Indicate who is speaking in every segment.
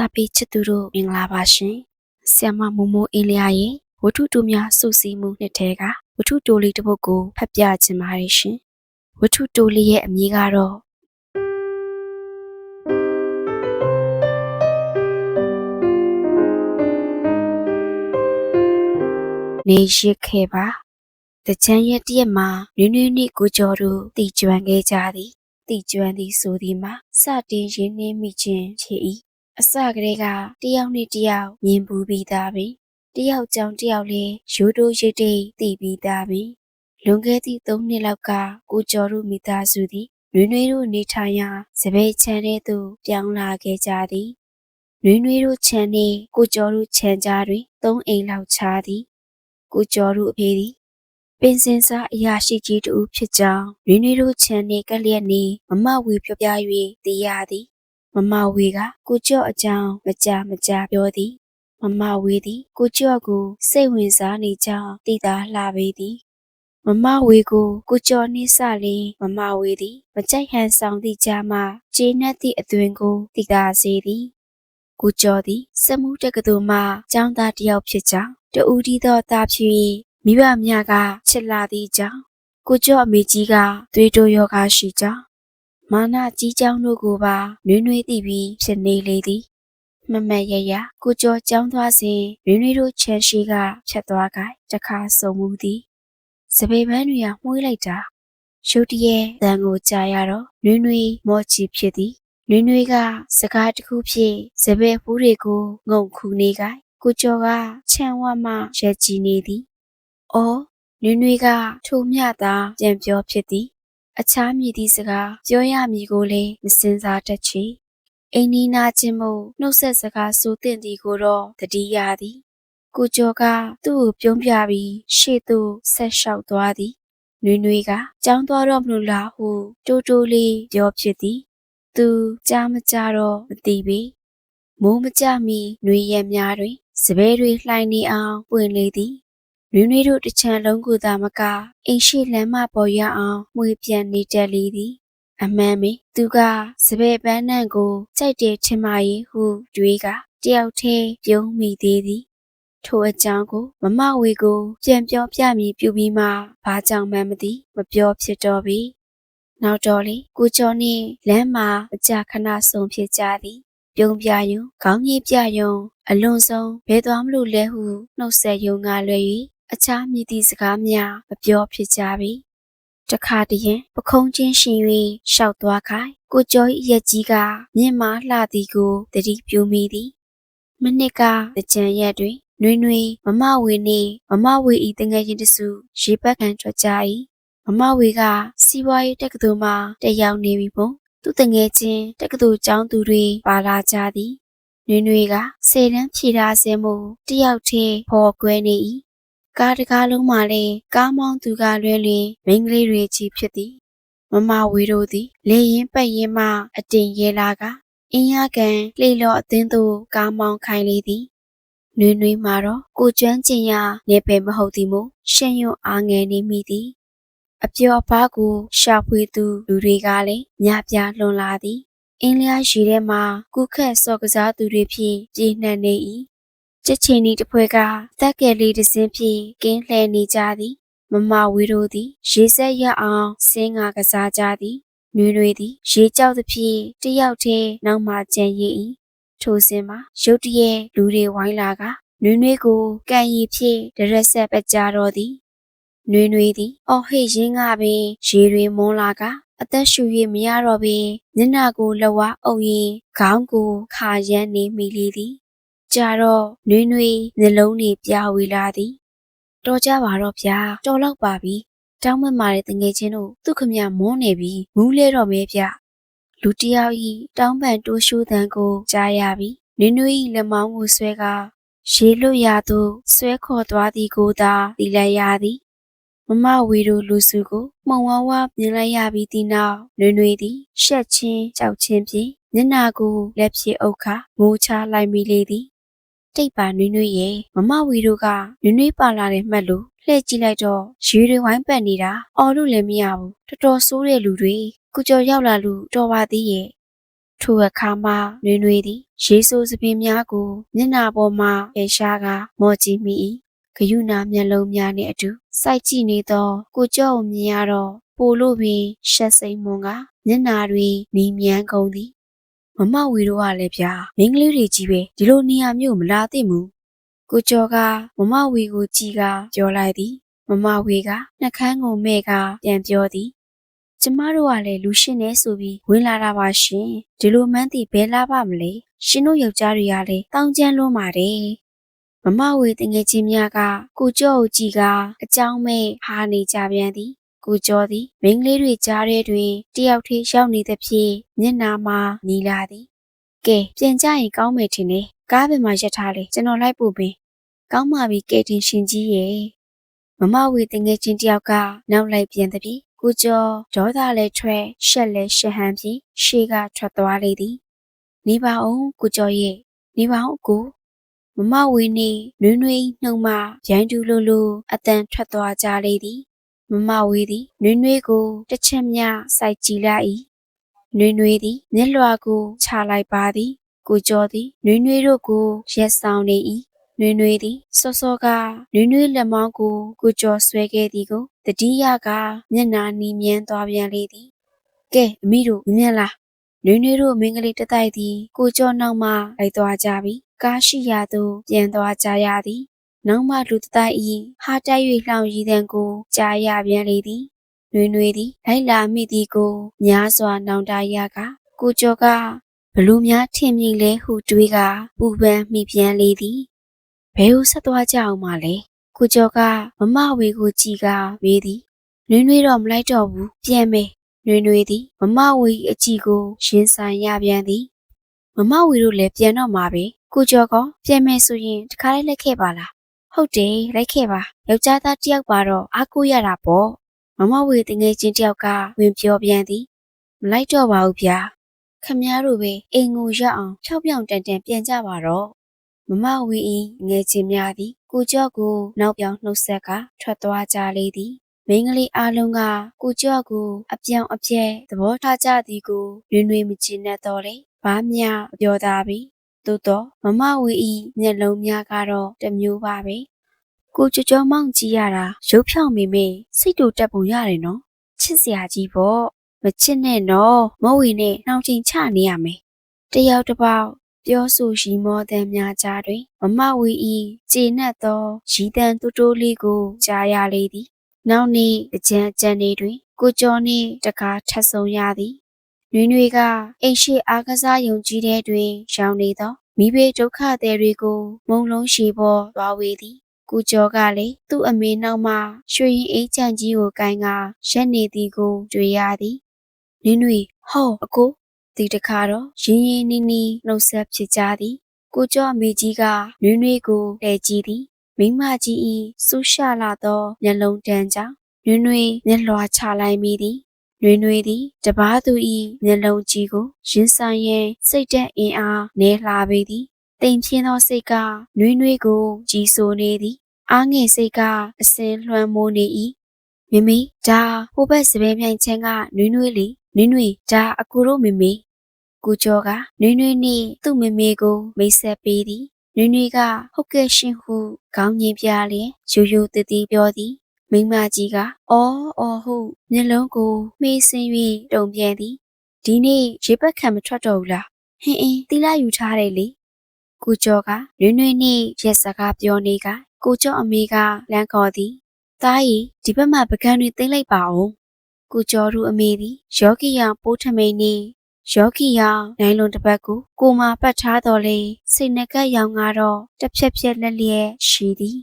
Speaker 1: စာပေချစ်သူတို့မင်္ဂလာပါရှင်။ဆီယမမိုမိုအင်းလျာရဲ့ဝတ္ထုတိုများစုစည်းမှုနှစ်ထဲကဝတ္ထုတိုလေးတစ်ပုဒ်ကိုဖတ်ပြခြင်းပါတယ်ရှင်။ဝတ္ထုတိုလေးရဲ့အမည်ကတော့နေရှိခဲ့ပါတချမ်းရဲ့တရက်မှာနွေနွေနှင့်ကိုကျော်တို့တည်ကျွမ်းခဲ့ကြသည်တည်ကျွမ်းသည်ဆိုသည်မှာစတင်ရင်းနှင်းမိခြင်းဖြစ်၏ အစကတည်းကတယောက်နဲ့တယောက်မြင်ပူပြီးသားပင်တယောက်ကြောင့်တယောက်လည်းရိုးတိုးရိတ်တိတ်တည်ပြီးသားပင်လွန်ခဲ့သည့်၃နှစ်လောက်ကကိုကျော်တို့မိသားစုသည်နွေနွေတို့နေထိုင်ရာစပယ်ချမ်းတဲ့သို့ပြောင်းလာခဲ့ကြသည်နွေနွေတို့ချမ်းနှင့်ကိုကျော်တို့ချမ်းကြားတွင်သုံးအိမ်လောက်ခြားသည်ကိုကျော်တို့အဖေသည်ပင်စင်စားအရာရှိကြီးတူဖြစ်ကြောင်းနွေနွေတို့ချမ်းနှင့်ကလျက်နေမမဝေပြောပြ၍သိရသည် မမဝေကကိုကျော့အကြောင်းမကြမကြပြောသည်မမဝေသည်ကိုကျော့ကိုစိတ်ဝင်စားနေကြောင်းသိသာလှပေသည်မမဝေကိုကိုကျော်နှင်းစလင်းမမဝေသည်မကြိုက်ဟန်ဆောင်သည့်ကြားမှကျေနပ်သည့်အသွင်ကိုသိသာစေသည်ကိုကျော်သည်စက်မှုတက္ကသိုလ်မှကျောင်းသားတစ်ယောက်ဖြစ်ကြောင်းတူဦးဒီသောသားဖြစ်၍မိဘများကချစ်လာသည့်ကြောင့်ကိုကျော်အမေကြီးကသွေးတိုးယောဂရှိကြောင်း မာနကြီးကြောင်းတို့ကိုပါနွေးနွေးသိပြီးဖြစ်နေလေသည်မမတ်ရရကိုကျော်ကျောင်းသွားစဉ်နွေးနွေးတို့ချမ်းရှိကဖြတ်သွားကြတခါဆုံမှုသည်စပေပန်းတွေကမှုေးလိုက်တာရုတ်တရက်တန်ကိုကြာရတော့နွေးနွေးမော့ချီဖြစ်သည်နွေးနွေးကစကားတစ်ခုဖြင့်စပယ်ဖူးတွေကိုငုံခူနေကြကိုကျော်ကချမ်းဝမှရက်ကြည်နေသည်။အော်နွေနွေကထိုမျှသာပြန်ပြောဖြစ်သည်။ အခြားမည်သည့်စကားပြောရမည်ကိုလည်းမစင်စားတတ်ချေ။အိမ်နီးနာချင်းမို့နှုတ်ဆက်စကားဆိုသင့်သည်ကိုတော့တတိယသည်။ကိုကျော်ကသူ့ကိုပြုံးပြပြီးရှေ့သို့ဆက်လျှောက်သွားသည်။နွေနွေကကြောင်းသွားတော့မလို့လားဟုတိုးတိုးလေးပြောဖြစ်သည်။သူကြားမကြတော့မသိပေ။မိုးမကြမီနှွေရက်များတွင်စပယ်တွေလှိုင်းနေအောင်ပွင့်လေသည် နွေနွေတို့တချံလုံးကိုသာမကအိမ်ရှိလမ်းမပေါ်ရအောင်မှွေပြန်နေတတ်လေသည်အမှန်ပင်သူကစပယ်ပန်းနှံကိုကြိုက်တယ်ထင်ပါရဲ့ဟုတွေးကတယောက်တည်းပြုံးမိသေးသည်ထိုအကြောင်းကိုမမဝေကိုပြန်ပြောပြမည်ပြုပြီးမှဘာကြောင့်မှမသိမပြောဖြစ်တော့ပြီနောက်တော့လေကိုကျော်နှင့်လမ်းမှာအကြခဏဆုံးဖြစ်ကြသည်ပြုံးပြယုံခေါင်းကြီးပြယုံအလွန်ဆုံးဘယ်သွားမလို့လဲဟုနှုတ်ဆက်ယုံကလွယ်၍ အခြားမြည်သည့်စကားများမပြောဖြစ်ကြပြီတခါတည်းပခုံးချင်းရှင်၍ရှောက်သွားခိုင်ကိုကျော်၏ရက်ကြီးကမြင့်မာလှသည်ကိုတတိပြုမိသည်မနစ်ကကြံရက်တွင်နွေနွေမမဝေနှင့်မမဝေဤတငယ်ချင်းတစုရေပတ်ခံထွက်ကြ၏မမဝေကစီးပွားရေးတက္ကသိုလ်မှတက်ရောက်နေပြီပုံသူတငယ်ချင်းတက္ကသိုလ်ကျောင်းသူတွေပါလာကြသည်နွေနွေကဆယ်တန်းဖြေထားစင်းမှုတယောက်တည်းဖော်ကွဲနေ၏ ကားတကားလုံးမှလည်းကားမောင်းသူကလွဲလင်မိန်းကလေးတွေကြီးဖြစ်သည်မမဝေတို့သည်လေရင်ပတ်ရင်မှအတင်ရဲလာကအင်းရကန်လှေလော်အသင်းသို့ကားမောင်းခိုင်းလေသည်နွေနွေမှာတော့ကိုကျွမ်းကျင်ရနေပယ်မဟုတ်သည်မို့ရှင့်ရွအားငယ်နေမိသည်အပျော်ပါးကိုရှာဖွေသူလူတွေကလည်းညပြလွန်လာသည်အင်းလျားရှိထဲမှာကုခက်စော့ကစားသူတွေဖြင့်ပြည်နှံ့နေ၏ ကြက်ချင်ဒီတစ်ဖွဲကတက်ကယ်လေးတစ်စင်းဖြင့်ကင်းလှဲနေကြသည် မမဝေတို့သည် ရေဆက်ရအောင်စင်းငါကစားကြသည်နှွေတွေသည် ရေကြောက်သဖြင့်တယောက်တည်းနောက်မှကြံရည်၏ထိုစဉ်မှာရုတ်တရက်လူတွေဝိုင်းလာကနွေနွေကိုကန်ရီဖြင့်ဒရက်ဆက်ပကြတော့သည်နွေနွေသည်အော်ဟိတ်ရင်းကပင်ရေတွေမွန်းလာကအသက်ရှူ၍မရတော့ပေမျက်နှာကိုလဝအုပ်ရင်ခေါင်းကိုခါရမ်းနေမိလေသည် ကြာတော့နွေးနွေးနှလုံးတွေပြဝေလာသည်တော်ကြပါတော့ဗျာတော်တော့ပါပြီတောင်းမမာတဲ့တငယ်ချင်းတို့သူခမမွန်းနေပြီမူးလဲတော့မဲဗျလူတယောက်ဤတောင်းပန်တိုးရှိုးတန်ကိုကြားရပြီနွေးနွေးဤလက်မောင်းကိုဆွဲကရေလွတ်ရသို့ဆွဲခေါ်သွားသည်ကိုသာသိလိုက်ရသည်မမဝီတို့လူစုကိုမှုံဝါးဝါမြင်လိုက်ရပြီးဒီနောက်နွေနွေသည်ရှက်ချင်းကြောက်ချင်းဖြင့်မျက်နာကိုလက်ဖြင့်အုပ်ခါငိုချလိုက်မိလေသည် တိတ်ပါနွေနွေရဲ့မမဝီတို့ကနွေနွေပါလာတယ်မှတ်လို့လှည့်ကြည့်လိုက်တော့ရေတွေဝိုင်းပတ်နေတာအော်လို့လည်းမရဘူးတော်တော်ဆိုးတဲ့လူတွေကုကြော်ရောက်လာလို့တော်ပါသေးရဲ့ထိုအခါမှနွေနွေသည်ရေဆိုးစပင်များကိုမျက်နှာပေါ်မှပေရှားကမော်ကြည့်မိ၏ဂယုနာမျက်လုံးများနှင့်အတူစိုက်ကြည့်နေသောကိုကြော့ကိုမြင်ရတော့ပိုလို့ပင်ရှက်စိမ်မွန်ကမျက်နှာတွင်နီမြန်းကုန်သည် မမဝီတို့ကလည်းဗျာမင်းကလေးတွေကြီးပဲဒီလိုနေရာမျိုးမလာသင့်ဘူးကိုကျော်ကမမဝီကိုကြည်ကပြောလိုက်သည်မမဝေကနှကန်းကိုမဲ့ကပြန်ပြောသည်ကျမတို့ကလည်းလူရှင်နေဆိုပြီးဝင်လာတာပါရှင်ဒီလိုမှန်းသိဘဲလာပါမလဲရှင်တို့ယောက်ျားတွေကလည်းတောင်းကျမ်းလွန်းပါတယ်မမဝေတငယ်ချင်းများကကိုကျော့ကိုကြည်ကအကြောင်းမဲ့ဟာနေကြပြန်သည် ကိုကျော်သည်မိန်းကလေးတွေကြားထဲတွင်တယောက်တည်းရောက်နေသဖြင့်မျက်နာမှာနီလာသည်ကဲပြန်ကြရင်ကောင်းမယ်ထင်တယ်ကားပင်မှာရက်ထားလေကျွန်တော်လိုက်ပို့ပင်ကောင်းပါပြီကဲတင်ရှင်ကြီးရဲ့မမဝေတငယ်ချင်းတယောက်ကနောက်လိုက်ပြန်သည်ဖြင့်ကိုကျော်ဒေါသလည်းထွက်ရှက်လည်းရှက်ဟန်ဖြင့်ရှေ့ကထွက်သွားလေသည်နေပါအောင်ကိုကျော်ရဲ့နေပါအောင်ကိုမမဝေနေနွေးနွေးနှုံမှရိုင်းတူလိုလိုအတန်ထွက်သွားကြလေသည် မမဝေသည်နွေးနွေးကိုတစ်ချက်မျှစိုက်ကြည့်လိုက်၏နွေးနွေးသည်မျက်လွှာကိုချလိုက်ပါသည် ကိုကျော်သည်နွေးနွေးတို့ကိုရက်ဆောင်နေ၏နွေနွေသည်စောစောကနွေနွေလက်မောင်းကိုကိုကျော်ဆွဲခဲ့သည်ကိုတတိယကမျက်နာနီးမြန်းသွားပြန်လေသည်ကဲအမိတို့မြင်လားနွေနွေတို့မင်းကလေးတတိုက်သည် ကိုကျော်နောက်မှလိုက်သွားကြပြီကားရှိရာသို့ပြန်သွားကြရသည် နောက်မှလူတတိုက်ဤဟာတိုက်၍လှောင်ရည်တံကိုကြားရပြန်လေသည်နွေနွေသည်လိုက်လာမိသည်ကိုများစွာနောင်တရကကိုကျော်ကဘလူများထင်မြင်လဲဟုတွေးကပူပန်မိပြန်လေသည်ဘယ်ကိုဆက်သွားကြအောင်မလဲကိုကျော်ကမမဝေကိုကြည်ကမေးသည်နွေနွေတော့မလိုက်တော့ဘူးပြန်မယ်နွေနွေသည်မမဝေအကြည့်ကိုရင်ဆိုင်ရပြန်သည်မမဝေတို့လည်းပြန်တော့မှာပဲကိုကျော်ကပြန်မယ်ဆိုရင်တခါလေးလိုက်ခဲ့ပါလား ဟုတ်တယ်လိုက်ခဲ့ပါယောက်ျားသားတယောက်ပါတော့အားကိုးရတာပေါ့မမဝေတငယ်ချင်းတယောက်ကဝင်ပြောပြန်သည်မလိုက်တော့ပါဘူးဗျာခမည်းတော်ပဲအိမ်ကိုရောက်အောင်ဖြောက်ပြောင်တန်တန်ပြန်ကြပါတော့မမဝီဤငယ်ချင်းများသည် ကိုကျော့ကိုနောက်ပြောင်နှုတ်ဆက်ကထွက်သွားကြလေသည်မင်းကလေးအားလုံးကကိုကျော့ကိုအပြောင်အပြဲသဘောထားကြသည်ကိုနွေနွေမချင်နဲ့တော့လေဘာမျှပြောသားပြီ သို့တော့မမဝီဤမျက်လုံးများကတော့တမျိုးပါပဲကိုကြကြောမောင်ကြည့်ရတာရုပ်ဖြောင်မိမေစိတ်တူတက်ပုံရတယ်နော်ချစ်စရာကြီးပေါ့မချစ်နဲ့နော်မဝီနဲ့နှောင်ချိန်ချနေရမယ်တယောက်တစ်ပေါက်ပြောဆိုရီမောသံများကြားတွင်မမဝီဤကျေနပ်သောရီတန်တူတိုးလေးကိုကြားရလေသည်နောက်နေ့အကြံအကြံတွေတွင်ကိုကျော်နှင့်တကားထပ်ဆုံရသည် နွေနွေကအိမ်ရှိအားကစားယုံကြည်တဲ့တွင်ရောင်နေသောမိဘဒုက္ခသည်တွေကိုမုံလုံးရှိပေါ်သွားဝေသည်ကိုကျော်ကလည်းသူ့အမေနောက်မှရွှေရင်အိတ်ချန်ကြီးကိုကိုင်းကရက်နေသည်ကိုတွေ့ရသည်နွေနွေဟောအကိုဒီတခါတော့ရင်းရင်းနှီးနှီးနှုတ်ဆက်ဖြစ်ကြသည်ကိုကျော်အမေကြီးကနွေနွေကိုလှည့်ကြည့်သည်မိမကြီးဤဆူရှာလာသောမျက်လုံးတန်းကြောင့်နွေနွေမျက်လွှာချလိုက်မိသည် နွေနွေသည်တပားသူဤမျက်လုံးကြီးကိုရင်ဆိုင်ရင်စိတ်တက်အင်အားနေလှပေသည်တိမ်ပြင်းသောစိတ်ကနွေနွေကိုကြီးဆိုနေသည်အားငယ်စိတ်ကအစင်လွှမ်းမိုးနေ၏မိမိဒါဟိုဘက်စပယ်မြိုင်ချမ်းကနွေနွေလေးနွေနွေဒါအကူတို့မိမိကိုကျော်ကနွေနွေနှင့်သူ့မမေကိုမိတ်ဆက်ပေးသည်နွေနွေကဟုတ်ကဲ့ရှင်ဟုခေါင်းငင်ပြလျင်ရိုးရိုးတည်တည်ပြောသည် မိမကြီးကအော်အော်ဟုမျက်လုံးကိုမှေးဆင်း၍တုံပြန်သည်ဒီနေ့ရေပက်ခံမထွက်တော့ဘူးလားဟင်းအင်းတီလာယူထားတယ်လေကိုကျော်ကနွေနွေနှင့်ရက်စကားပြောနေကကိုကျော်အမေကလမ်းခေါ်သည်သားရီဒီဘက်မှာပကံတွေသိမ့်လိုက်ပါအောင်ကိုကျော်တို့အမေသည်ယောဂီယာပိုးထမိန်နှင့်ယောဂီယာနိုင်လွန်တစ်ပတ်ကိုကိုမာပတ်ထားတော်လေစိတ်နှကပ်ရောင်ကတော့တစ်ဖြက်ဖြက်လက်လျက်ရှိသည်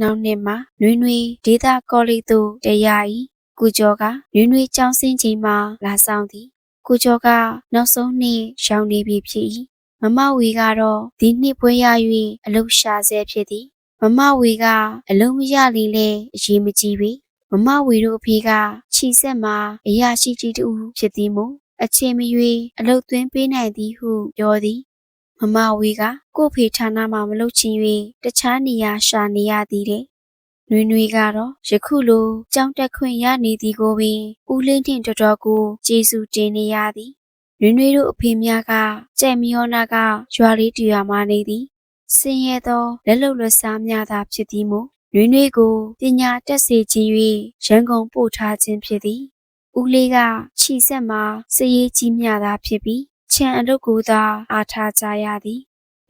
Speaker 1: နောက်နှစ်မှာနွေနွေဒေတာကောလိပ်သို့တရား၏ကုကျော်ကနွေနွေကြောင်းစင်းချိန်မှာလာဆောင်သည်ကုကျော်ကနောက်ဆုံးနှစ်ရောက်နေပြီဖြစ်၏မမဝီကတော့ဒီနှစ်ပွဲရ၍အလုရှာဆဲဖြစ်သည်မမဝီကအလုံးမရလေလေအရေးမကြီးပြီမမဝီတို့အဖေကခြိဆက်မှာအရာရှိကြီးတူဖြစ်သည်မို့အချိန်မရွေးအလုတ်သွင်းပေးနိုင်သည်ဟုပြောသည် မမဝီကကို့ဖေဌာနမှာမလုပ်ချင်၍တခြားနေရာရှာနေရသည်တဲ့နွေနွေကတော့ယခုလိုကြောင်းတက်ခွင့်ရနေသည်ကိုပင်ဦးလင်းထင်တော်တော်ကိုကျေးဇူးတင်နေရသည်နွေနွေတို့အဖေများကကြက်မီယောနာကရွာလေးတူရွာမှနေသည်ဆင်းရဲသောလက်လုံလက်စားများသာဖြစ်သည်မို့နွေနွေကိုပညာတက်စေခြင်း၍ရန်ကုန်ပို့ထားခြင်းဖြစ်သည်ဦးလေးကခြိဆက်မှာစည်ရေးကြီးမြသာဖြစ်ပြီး ခြံအလုပ်ကိုသာအားထားကြရသည်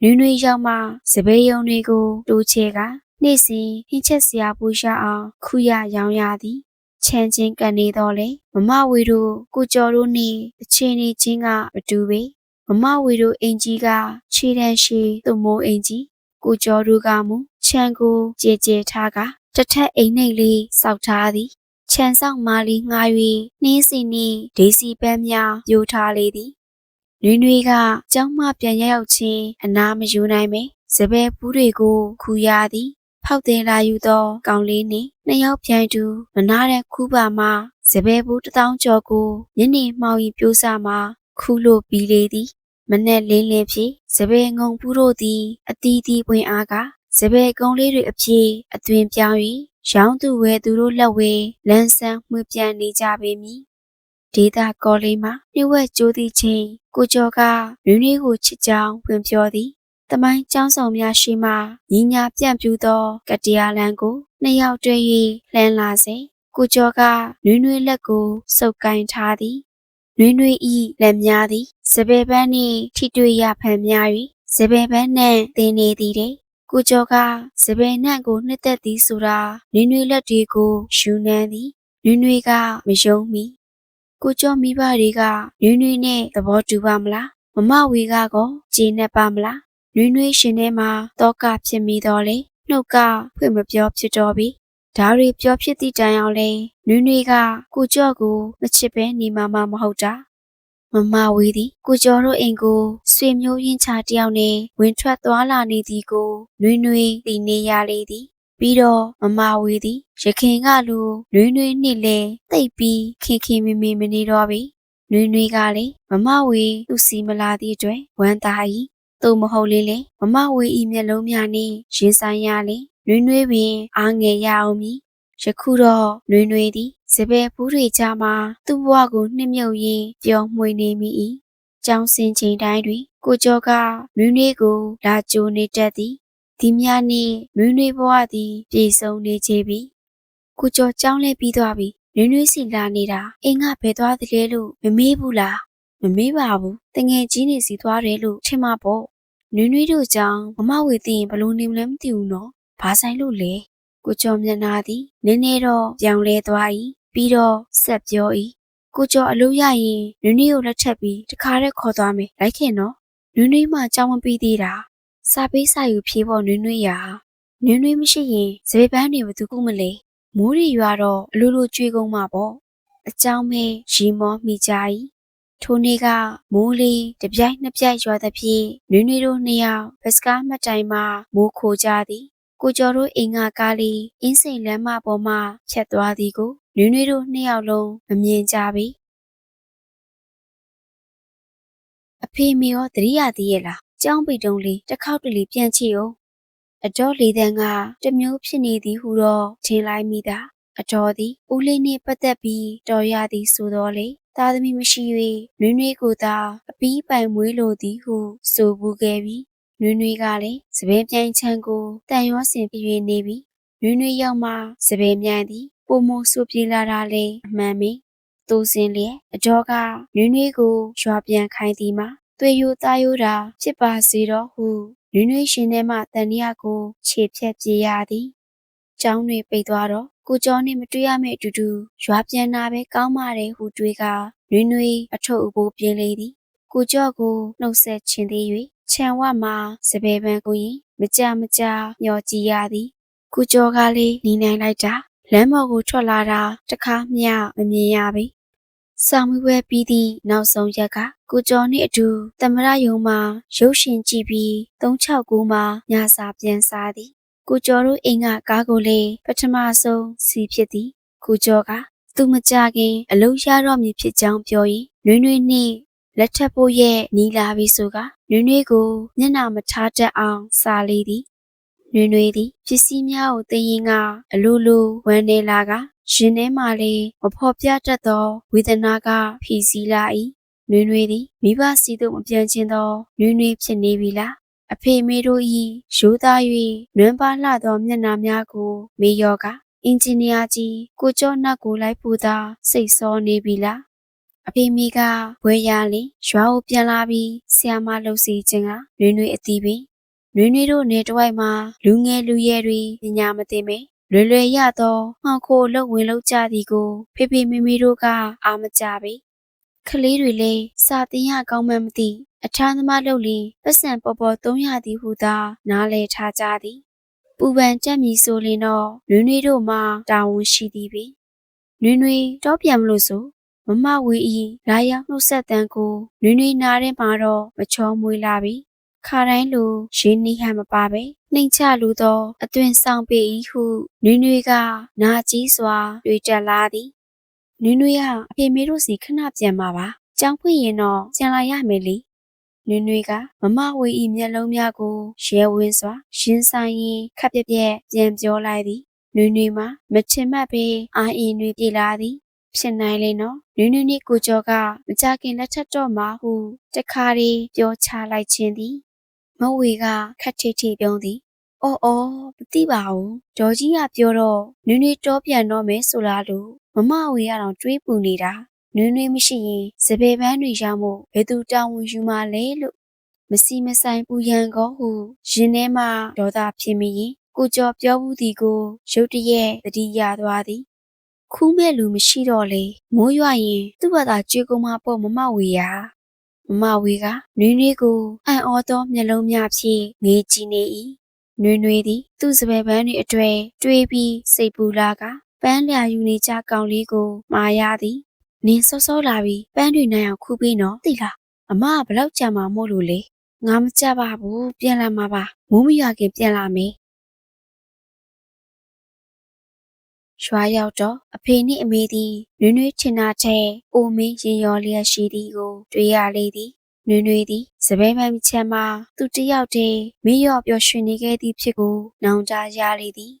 Speaker 1: နွေနွေရောက်မှစပယ်ယုံတွေကိုတိုးချဲကနေ့စဉ်ဟင်းချက်စရာပူရှာအောင်ခုရရောင်းရသည်ချမ်းချင်းကန်နေတော့လေမမဝေတို့ကိုကျော်တို့နေအချင်းနေချင်းကမတူပေမမဝေတို့အင်ကြီးကခြေတန်းရှိသူ့မိုးအင်ကြီးကိုကျော်တို့ကမူချမ်းကိုကြဲကြဲထားကတထက်အိမ်နှိတ်လေးစောက်ထားသည်ခြံဆောင်မာလီငှား၍နှင်းစီနှင့်ဒေစီပန်းများပြိုထားလေသည် နွေနွေကကျောင်းမှပြန်ရောက်ချင်းအနာမယူနိုင်မေစပယ်ပူးတွေကိုခူရသည်ဖောက်တင်လာယူသောကောင်လေးနှင့်နှစ်ယောက်ပြိုင်တူမနာတဲ့ခူးပါမှစပယ်ဘူးတစ်တောင်းကျော်ကိုညနေမှောင်ရင်ပြိုးစားမှခူးလို့ပြီးလေသည်မနဲ့လင်းလင်းဖြင့်စပယ်ငုံပူးတို့သည်အတီးတီးပွင့်အားကစပယ်ကုံလေးတွေအဖြစ်အသွင်ပြောင်း၍ရောင်းသူဝဲသူတို့လက်ဝဲလန်းဆန်းမှပြန်နေကြပေမည် ဒေတာကော်လေးမှာနှိဝက်ကြိုးသည့်ချိန်ကိုကျော်ကနွေနွေကိုချစ်ကြောင်းဖွင့်ပြောသည်တမိုင်းကျောင်းဆောင်များရှိမှညီညာပြန့်ပြူသောကတရားလန်ကိုနှစ်ယောက်တွေ့၍လှမ်းလာစေကိုကျော်ကနွေနွေလက်ကိုစုပ်ကိုင်းထားသည်နွေနွေဤလက်များသည်စပယ်ပန်းနှင့်ထိတွေ့ရဖန်များ၍စပယ်ပန်းနှံတင်နေသည်တဲ့ကိုကျော်ကစပယ်နှံကိုနှစ်သက်သည်ဆိုတာနွေနွေလက်တွေကိုယူနှမ်းသည်နွေနွေကမယုံမီ ကိုကျော်မိဘတွေကနွေနွေနဲ့သဘောတူပါမလားမမဝေကကောကျေနပ်ပါမလားနွေနွေရှင်ထဲမှာတောကဖြစ်မိတော့လေနှုတ်ကဖွင့်မပြောဖြစ်တော့ပြီဒါတွေပြောဖြစ်သည့်တိုင်အောင်လဲနွေနွေကကိုကျော်ကိုမချစ်ပဲနေမှာမဟုတ်တာမမဝေသည်ကိုကျော်တို့အိမ်ကိုဆွေမျိုးရင်းချတယောက်နဲ့ဝင်ထွက်သွားလာနေသည်ကိုနွေနွေသိနေရလေသည် ပြီးတော့မမဝေသည်ရခင်ကလိုနွေနွေနှစ်လေတိတ်ပြီးခင်ခင်မီမီမနေတော့ပြီနွေနွေကလေမမဝေသူစီမလာသည့်အတွက်ဝမ်းသာ၏သို့မဟုတ်လေလေမမဝေဤမျက်လုံးများနှင့်ရင်ဆိုင်ရလေနွေနွေပင်အားငယ်ရအောင်မည်ယခုတော့နွေနွေသည်စပယ်ဘူးတွေကြားမှာသူ့ဘဝကိုနှိမ့်မြုပ်ရင်းပျော်မွေနေမိ၏ကျောင်းစင်ချိန်တိုင်းတွင်ကိုကျော်ကနွေနွေကိုလာကြိုနေတတ်သည် ဒီများနှင့်နွေနွေဘဝသည်ပြေဆုံးနေချေပြီကိုကျော်ကျောင်းလဲပြီးသွားပြီနွေနွေစီလာနေတာအိမ်ကဘယ်သွားသလဲလို့မမေးဘူးလားမမေးပါဘူးတငယ်ကြီးနေစီသွားတယ်လို့ထင်မှာပေါ့နွေနွေတို့ကြောင့်မမဝေသိရင်ဘလို့နေမလဲမသိဘူးနော်ဘာဆိုင်လို့လဲကိုကျော်မျက်နာသည်နည်းနည်းတော့ပြောင်းလဲသွား၏ပြီးတော့ဆက်ပြော၏ကိုကျော်အလုပ်ရရင်နွေနွေကိုလက်ထပ်ပြီးတခါတည်းခေါ်သွားမယ်လိုက်ခင်နော်နွေနွေမှကြောင်းမပြီးသေးတာ စာပေးစာယူဖြေဖို့နွေနွေရာနွေနွေမရှိရင်ဇေပန်းတွေဘသူကုမလဲမိုးရီရွာတော့အလိုလိုကြွေးကုန်မှာပေါ့အကြောင်းမဲရီမောမိကြ၏ထိုနေ့ကမိုးလေးတပြိုင်နှစ်ပြိုင်ရွာသဖြင့်နွေနွေတို့နှစ်ယောက်ဘစကားမတိုင်မှမိုးခိုကြသည်ကိုကျော်တို့အိမ်ကကားလေးအင်းစိန်လမ်းမပေါ်မှဖြတ်သွားသည်ကိုနွေနွေတို့နှစ်ယောက်လုံးမမြင်ကြပေအဖေမေရောတရိယာသေးရဲ့လား ကျောင်းပိတ်တုံးလေးတစ်ခေါက်တလေပြန်ချီအောင်အတော်လေးတန်းကတမျိုးဖြစ်နေသည်ဟုတော့ထင်လိုက်မိတာအတော်သည်ဦးလေးနှင့်ပတ်သက်ပြီးတော်ရသည်ဆိုတော့လေသားသမီးမရှိ၍နွေနွေကိုသာအပီးပိုင်မွေးလိုသည်ဟုဆိုပူခဲ့ပြီးနွေနွေကလည်းစပင်းပြိုင်ချမ်းကိုတန်ရောစင်ပြည့်နေပြီးနွေနွေရောက်မှစပင်းမြိုင်သည်ပုံမဆူပြေလာတာလေအမှန်မင်းသူစင်လျက်အတော်ကနွေနွေကိုရွာပြန်ခိုင်းသည်မှာ သွေးရိုးသားရိုးတာဖြစ်ပါစေတော့ဟုနွေနွေရှင်ထဲမှတန်ရကိုခြေဖြတ်ပြေးရသည်။ကျောင်းတွေပိတ်သွားတော့ကိုကျော်နဲ့မတွေ့ရမယ့်အတူတူရွာပြန်လာပဲကောင်းပါတယ်ဟုတွေးကနွေနွေအထုပ်အပိုးပြင်းလေသည်။ကိုကျော်ကိုနှုတ်ဆက်ခြင်းသေး၍ခြံဝမှာစပယ်ပန်းကိုရင်မကြမကြမျောကြည့်ရသည်။ကိုကျော်ကလေးနေနိုင်လိုက်တာလမ်းပေါ်ကိုထွက်လာတာတခါမျှမမြင်ရပေ။ ဆောင်မွေးပွဲပြီးသည့်နောက်ဆုံးရက်ကကိုကျော်နှင့်အတူသမရယုံမှာရုပ်ရှင်ကြည့်ပြီး369မှာညစာပြန်စားသည်ကိုကျော်တို့အိမ်ကကားကိုလေပထမဆုံးစီဖြစ်သည်ကိုကျော်ကသူမကြခင်အလုံးရတော့မည်ဖြစ်ကြောင်းပြောရင်နွေနွေနှင့်လက်ထပ်ဖို့ရဲ့နီးလာပြီဆိုကနွေနွေကိုမျက်နှာမထားတတ်အောင်စားလေသည်နွေနွေသည်ပစ္စည်းများကိုသိရင်ကအလိုလိုဝမ်းနေလာက ရင်ထဲမှလည်းမဖော်ပြတတ်သောဝေဒနာကဖြီးစည်းလာ၏နွေနွေသည်မိဘစီသို့မပြန်ခြင်းသောနွေနွေဖြစ်နေပြီလားအဖေမေတို့၏ရိုးသား၍နွမ်းပါလှသောမျက်နှာများကိုမေရောကအင်ဂျင်နီယာကြီးကိုကျော်နတ်ကိုလိုက်ဖို့သာစိတ်ဆောနေပြီလားအဖေမိကဘွဲရလင်ရွာကိုပြန်လာပြီးဆီယာမလှုပ်စီခြင်းကနွေနွေအတီးပင်နွေနွေတို့နေတဝိုက်မှာလူငယ်လူရဲတွေပညာမသိမေ လွယ်လွယ်ရသောမှောင်ခိုလှုပ်ဝင်လှုပ်ကြသည်ကို ဖေဖေမိမိတို့ကအာမကြပေကလေးတွေလည်းစာတင်ရကောင်းမှမသိအထမ်းသမားလုပ်လင်ပတ်စံပေါ်ပေါ်သုံးရသည်ဟုသာနားလည်ထားကြသည်ပူပန်ကြက်မီဆိုလင်တော့နွေနွေတို့မှတာဝန်ရှိသည်ပင်နွေနွေတော့ပြန်မလို့ဆိုမမဝေဤလာရောက်နှုတ်ဆက်တန်းကိုနွေနွေနားထဲမှာတော့မချောမွေးလာပြီ ခါတိုင်းလိုရင်းနှီးဟန်မပါပဲနှိမ်ချလူသောအသွင်ဆောင်ပေ၏ဟုနွေနွေကနာကြီးစွာတွေ့တက်လာသည်နွေနွေကအဖေမေတို့စီခဏပြန်มาပါကြောင်းဖွင့်ရင်တော့ပြန်လာရမယ်လေနွေနွေကမမဝေဤမျက်လုံးများကိုရဲဝင်းစွာရှင်းဆိုင်ရင်ခပ်ပြက်ပြက်ပြန်ပြောလိုက်သည်နွေနွေမှာမချင်မှတ်ပေအာအင်းတွေပြေလာသည်ဖြစ်နိုင်လေနော်နွေနွေနေ့ကိုကျော်ကမကြခင်လက်ထက်တော့မှာဟုတခါတည်းပြောချလိုက်ခြင်းသည် မဝေကခက်ထိထိပြုံးသည်အော်အော်မသိပါဘူးဒေါ်ကြီးကပြောတော့နွေနွေတောပြန်တော့မယ်ဆိုလားလို့မမဝေကတော့တွေးပူနေတာနွေနွေမရှိရင်စပယ်ပန်းတွေရမို့ဘယ်သူတောင်းဝန်ယူမှလဲလို့မစီမဆိုင်ပူရန်ကောဟုရင်ထဲမှဒေါသဖြစ်မိရင်ကိုကျော်ပြောဘူးဒီကိုရုတ်တရက်တတိရသွားသည်ခူးမဲ့လူမရှိတော့လေမိုးရွာရင်သူ့ဘာသာကြွေးကုန်မပေါ့မမဝေရာ မမဝေကနွေနွေကိုအံ့ဩသောမျက်လုံးများဖြင့်ငေးကြည့်နေ၏နွေနွေသည် သူ့စပယ်ပန်းတွေအတွေ့တွေးပြီးစိတ်ပူလာကပန်းလျာယူနေကြကောင်လေးကိုမှားရသည်နင်းစောစောလာပြီးပန်းတွေနိုင်အောင်ခူးပေးနော်သိလားအမကဘလောက်ကြာမှမို့လို့လေငါမကြပါဘူးပြန်လာမှာပါမိုးမရွာခင်ပြန်လာမယ် ရွာရောက်တော့အဖေနှင့်အမေသည်နွေနွေထင်တာထဲအိုမင်းရင်ရော်လျက်ရှိသည်ကို တွေ့ရလေသည်နွေနွေသည်စပယ်မှန်ချမ်းမှာသူတယောက်တည်းမေ့ရော့ပျော်ရွှင်နေခဲ့သည့်ဖြစ်ကိုနောင်တရလေသည်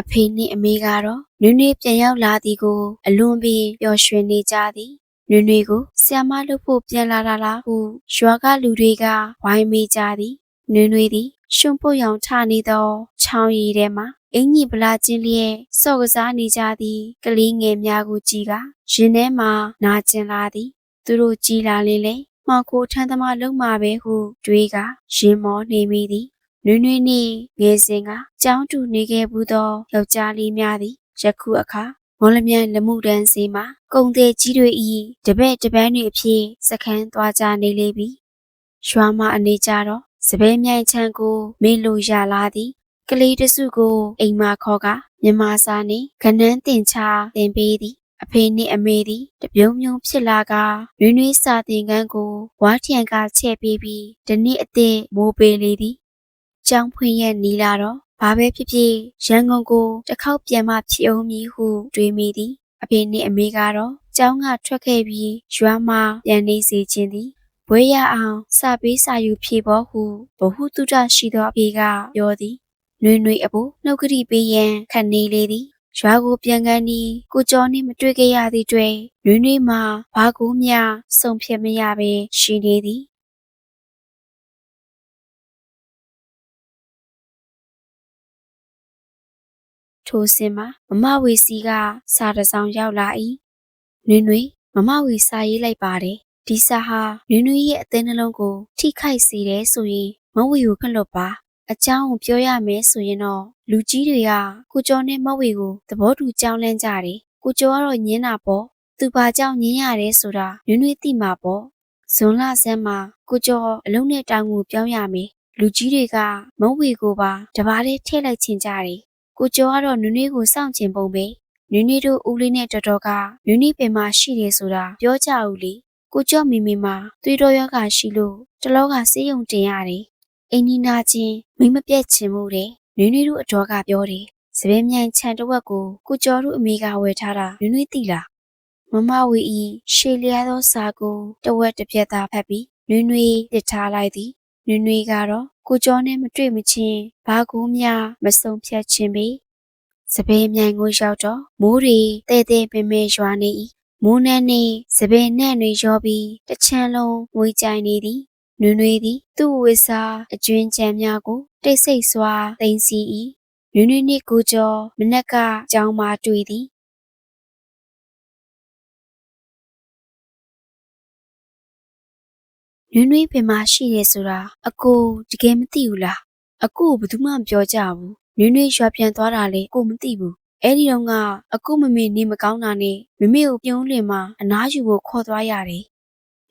Speaker 1: အဖေနှင့်အမေကတော့နွေနွေပြန်ရောက်လာသည်ကို အလွန်ပင်ပျော်ရွှင်နေကြသည်နွေနွေကိုဆီယမလုပ်ဖို့ပြန်လာတာလားဟုရွာကလူတွေကဝိုင်းမေးကြသည်နွေနွေသည် ရှုံပုတ်ရောင်ထနေသောချောင်းရည်ထဲမှအင်ကြီးဗလာချင်းလျက်စော့ကစားနေကြသည်ကလေးငယ်များကိုကြည့်ကရင်ထဲမှနာကျင်လာသည် သူတို့ကြည်လာလေလေမှောင်ခိုထမ်းသမားလုံးမှာပဲဟုတွေးကရင်မောနေမိသည်နွေနွေနှင့်ငယ်စဉ်ကကြောင်းတူနေခဲ့ဘူးသောယောက်ျားလေးများသည်ယခုအခါမော်လမြိုင်လမှုတန်းစီမှာကုံတဲ့ကြီးတွေဤတပည့်တပန်းတွေအဖြစ်စခန်းသွားကြနေလေပြီရွာမအနေကြတော့ စပယ်မြိုင်ချမ်းကိုမေလိုရလာသည်ကလေးတစုကိုအိမ်မခေါ်ကမြမစာနှင့်ခနန်းတင်ချတင်ပေးသည်အဖေနှင့်အမေသည်တပြုံးပြုံးဖြစ်လာကနွေနွေစာတင်ကန်းကိုဝါထျံကချဲ့ပေးပြီးဒီနေ့အသည့်မိုးပေးလေသည်ကျောင်းဖွင့်ရက်နီလာတော့ဘာပဲဖြစ်ဖြစ်ရန်ကုန်ကိုတစ်ခေါက်ပြန်မှဖြစ်အောင်မည်ဟုတွေးမိသည်အဖေနှင့်အမေကတော့ကျောင်းကထွက်ခဲ့ပြီးရွာမှပြန်နေစေခြင်းသည် ဘွေရအောင်စာပေးစာယူဖြေဖို့ဟုဘဟုတုတရှိသောအဖေကပြောသည်နွေနွေအပူနှုတ်ကတိပေးရန်ခတ်နေလေသည်ရွာကိုပြန်ကန်ဒီကိုကျော်နှင့်မတွေ့ခဲ့ရသည့်တွေ့နွေနွေမှာဘာကိုမျှစုံဖြစ်မရပဲရှိနေသည်ထိုစဉ်မှာမမဝေစီကစာတစောင်ရောက်လာ၏နွေနွေမမဝေစာရေးလိုက်ပါတယ် ဒီစာဟာနွေနွေရဲ့အသင်းနှလုံးကို ထိခိုက်စေတယ်ဆိုရင်မဝေကိုခလွတ်ပါအကြောင်းကိုပြောရမယ်ဆိုရင်တော့လူကြီးတွေကကိုကျော်နဲ့မဝေကိုသဘောတူကြောင်းလန့်ကြတယ်ကိုကျော်ကတော့ညင်းတာပေါ့သူပါကြောင့်ညင်းရတယ်ဆိုတာနွေနွေသိမှာပေါ့ဇွန်လဆန်းမှာကိုကျော်အလုံးနဲ့တောင်ကိုပြောင်းရမယ်လူကြီးတွေကမဝေကိုပါတပါးလေးထည့်လိုက်ချင်ကြတယ်ကိုကျော်ကတော့နွေနွေကိုစောင့်ချင်ပုံပဲနွေနွေတို့ဦးလေးနဲ့တော်တော်ကနွေနွေပင်မှာရှိတယ်ဆိုတာပြောကြဦးလေ ကိုကျော်မိမိမှာသွေးတော်ရောဂါရှိလို့တလောကဆေးရုံတင်ရတယ်အိမ်နီနာချင်းမိမပြက်ချင်မှုတဲ့နွေနွေတို့အတော်ကပြောတယ်စပင်းမြိုင်ခြံတဝက်ကိုကိုကျော်တို့အမေကဝယ်ထားတာနွေနွေသိလားမမဝီဤရှေလျားသောစာကိုတဝက်တစ်ပြက်သားဖတ်ပြီးနွေနွေတစ်ထားလိုက်သည်နွေနွေကတော့ကိုကျော်နဲ့မတွေ့မချင်းဘာကူမျှမဆုံးဖြတ်ခြင်းပဲစပယ်မြိုင်ကိုရောက်တော့မိုးတွေတဲတဲပင်ပင်ရွာနေ၏ မိုးနှန်းနှင့်စပယ်နှံ့တွေရောပြီးတချမ်းလုံးငွေကြိုင်နေသည်နွေနွေသည် သူ့ဝိစာအကျွင်းကြံများကို တိတ်ဆိတ်စွာသိမ့်စီ၏နွေနွေနှင့်ကိုကျော်မနက်ကကြောင်မာတွေ့သည်နွေနွေပင်မရှိရဲဆိုတာအကိုတကယ်မသိဘူးလားအကိုဘယ်သူမှမပြောကြဘူးနွေနွေရွာပြန်သွားတာလေကိုမသိဘူး အဲ့ဒီတော့ကအကိုမမေနေမကောင်းတာနဲ့မမေကိုပြုံးလင်မှာအနားယူဖို့ခေါ်သွားရတယ်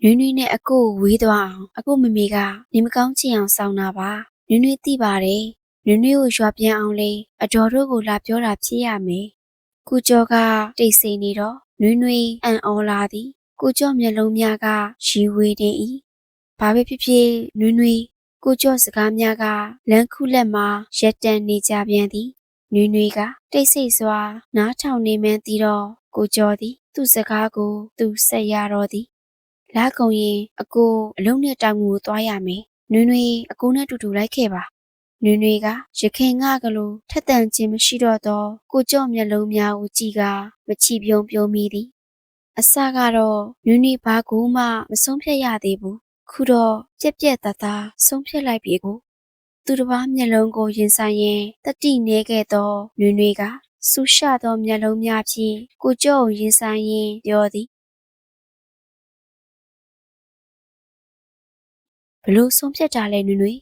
Speaker 1: နွေနွေနဲ့အကိုကိုဝေးသွားအောင်အကိုမမေကနေမကောင်းချင်အောင်စောင်းတာပါနွေနွေသိပါတယ်နွေနွေကိုရွာပြန်အောင်လေအတော်တို့ကိုလာပြောတာဖြစ်ရမယ်ကုကျော်ကတိတ်ဆိတ်နေတော့နွေနွေအံ့ဩလာသည်ကိုကျော်မျက်လုံးများကရီဝေနေ၏ဘာပဲဖြစ်ဖြစ်နွေနွေကိုကျော်စကားများကလမ်းခုလက်မှာရက်တန်နေကြပြန်သည် နွေနွေကတိတ်ဆိတ်စွာ နားထောင်နေမှန်းသိတော့ကိုကျော်သည် သူ့စကားကို သူဆက်ရတော့သည်လာကုန်ရင်အကိုအလုံးနဲ့တောင်ကိုသွားရမယ်နွေနွေအကိုနဲ့တူတူလိုက်ခဲ့ပါနွေနွေကရခင်ငှကလေးထက်တန်ခြင်းမရှိတော့သောကိုကျော့မျက်လုံးများကိုကြည့်ကမချီပြုံပြုံမိသည်အစကတော့နွေနွေဘာကူမှမဆုံးဖြတ်ရသေးဘူးခုတော့ပြက်ပြက်သားသားဆုံးဖြတ်လိုက်ပြီကို သူတစ်ပါးမျက်လုံးကိုရင်ဆိုင်ရင်တတိနေခဲ့သောနွေနွေကဆူရှသောမျက်လုံးများဖြင့်ကိုကျော့ကိုရင်ဆိုင်ရင်ပြောသည်ဘလို့ဆုံးဖြတ်တာလဲနွေနွေ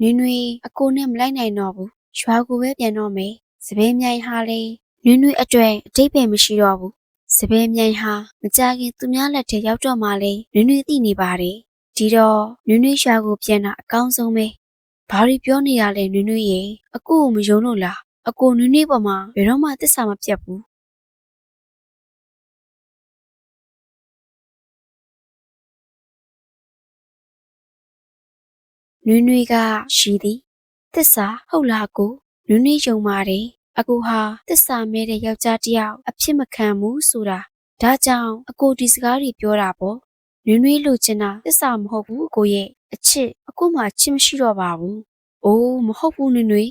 Speaker 1: နွေနွေအကိုနဲ့မလိုက်နိုင်တော့ဘူးရွာကိုပဲပြန်တော့မယ်စပယ်မြိုင်ဟာလေနွေနွေအတွေ့အတိတ်ပဲမရှိတော့ဘူးစပယ်မြိုင်ဟာမကြခင်သူများလက်ထဲရောက်တော့မှလေနွေနွေသိနေပါတယ်ဒီတော့နွေနွေရွာကိုပြန်တာအကောင်းဆုံးပဲ ဘာတွေပြောနေရလဲနွေနွေရေအကိုကိုမယုံလို့လားအကိုနွေနွေပေါ်မှာဘယ်တော့မှသစ္စာမပြတ်ဘူးနွေနွေကရှိသည်သစ္စာဟုတ်လားကိုနွေနွေယုံပါတယ်အကိုဟာသစ္စာမဲတဲ့ယောက်ျားတစ်ယောက်အဖြစ်မခံဘူးဆိုတာဒါကြောင့်အကိုဒီစကားတွေပြောတာပေါ့ နွေနွေလိုချင်တာသစ္စာမဟုတ်ဘူးအကိုရဲ့အချစ်အကိုမှချစ်မရှိတော့ပါဘူးအိုးမဟုတ်ဘူးနွေနွေ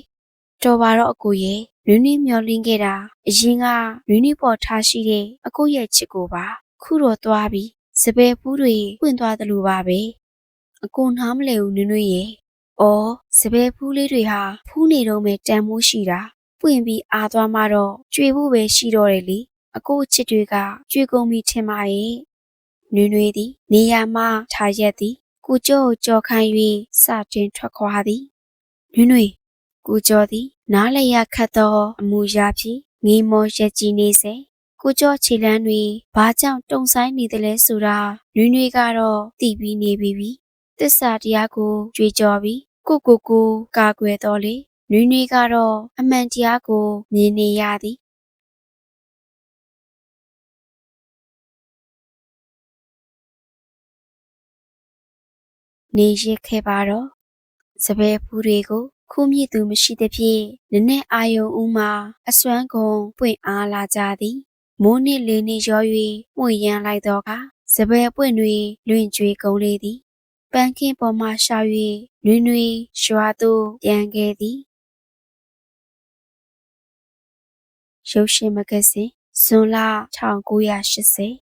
Speaker 1: တော်ပါတော့အကိုရဲ့နွေနွေမျောလင်းခဲ့တာအရင်ကနွေနွေပေါ်ထားရှိတဲ့အကိုရဲ့ချစ်ကိုပါခုတော့သွားပြီစပယ်ဖူးတွေပွင့်သွားသလိုပါပဲအကိုနားမလဲဘူးနွေနွေရဲ့အော်စပယ်ဖူးလေးတွေဟာဖူးနေတော့မယ်တန်မိုးရှိတာပွင့်ပြီးအားသွားမှတော့ကျွေဖို့ပဲရှိတော့တယ်လေအကိုချစ်တွေကကျွေကုန်ပြီထင်ပါရဲ့ နွေနွေသည် နေရာမှထားရက်သည် ကိုကျော်ကြော်ခိုင်း၍စတင်ထွက်ခွာသည်နွေနွေကိုကျော်သည် နားလျက်ခတ်သောအမူအရာဖြင့်ငေးမောရက်ကြည်နေစေကိုကျော်ခြေလန်းတွေဘာကြောင့်တုံဆိုင်နေသလဲဆိုတာနွေနွေကတော့သိပြီးနေပြီတစ္ဆာတရားကိုကြွေကြော်ပြီးကိုကိုကိုကာကွယ်တော်လေနွေနွေကတော့အမှန်တရားကိုမြင်နေရသည် နေရခဲ့ပါတော့စပယ်ဖူးတွေကိုခုမြည်သူမရှိသဖြင့်နည်းနည်းအာယုံဦးမှာအစွမ်းကုန်ပွင့်အားလာကြသည်မိုးနှင့်လေနှင့်ရော၍မှုန်ရန်လိုက်တော့ကစပယ်ပွင့်တွေလွင့်ကျွေးကုန်လေသည်ပန်းခင်းပေါ်မှရှာ၍နွေနွေရွာသို့ပြန်ခဲ့သည်ရုပ်ရှင်မဂ္ဂဇင်းဇွန်လ1980